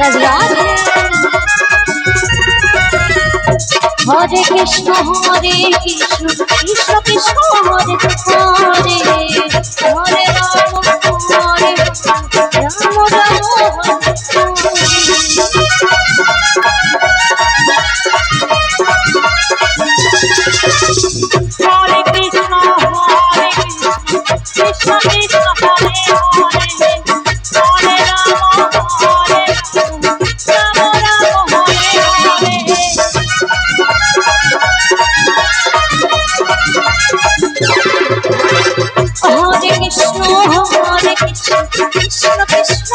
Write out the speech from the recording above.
Rajaraja Hare Krishna Hare Krishna Krishna Krishna Hare Hare Hare